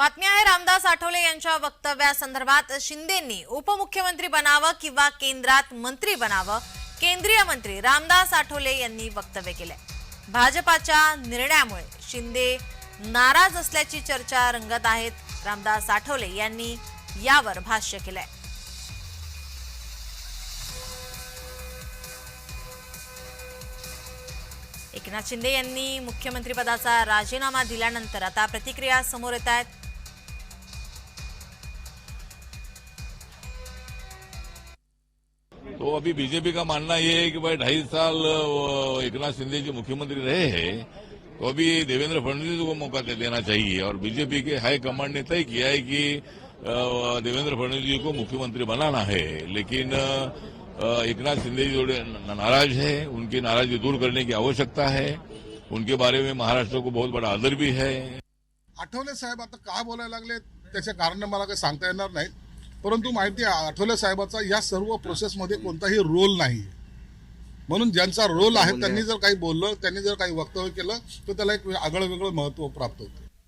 बातमी आहे रामदास आठवले यांच्या वक्तव्यासंदर्भात शिंदेंनी उपमुख्यमंत्री बनावं किंवा केंद्रात मंत्री बनावं केंद्रीय मंत्री रामदास आठवले यांनी वक्तव्य केले भाजपाच्या निर्णयामुळे शिंदे नाराज असल्याची चर्चा रंगत आहेत रामदास आठवले यांनी यावर भाष्य केलंय. एकनाथ शिंदे यांनी मुख्यमंत्रीपदाचा राजीनामा दिल्यानंतर आता प्रतिक्रिया समोर येत आहेत. तो अभी बीजेपी का मानना ये है कि भाई ढाई साल अ, एकनाथ शिंदे जी मुख्यमंत्री रहे हैं तो अभी देवेंद्र फडणवीस को मौका दे देना चाहिए। और बीजेपी के हाई कमांड ने तय किया है कि देवेंद्र फडणवीस जी को मुख्यमंत्री बनाना है। लेकिन अ, एकनाथ शिंदे जी थोड़े नाराज़ है। उनकी नाराज़गी दूर करने की आवश्यकता है। उनके बारे में महाराष्ट्र को बहुत बड़ा आदर भी है। आठवले साहेब आता का लागले? त्याचे कारण मला काही सांगता परंतु माहिती आहे आठवले साहेबाचा या सर्व प्रोसेसमध्ये कोणताही रोल नाही म्हणून ज्यांचा रोल आहे त्यांनी जर काही बोललं त्यांनी जर काही वक्तव्य केलं तर त्याला एक आगळं वेगळं महत्त्व प्राप्त होतं.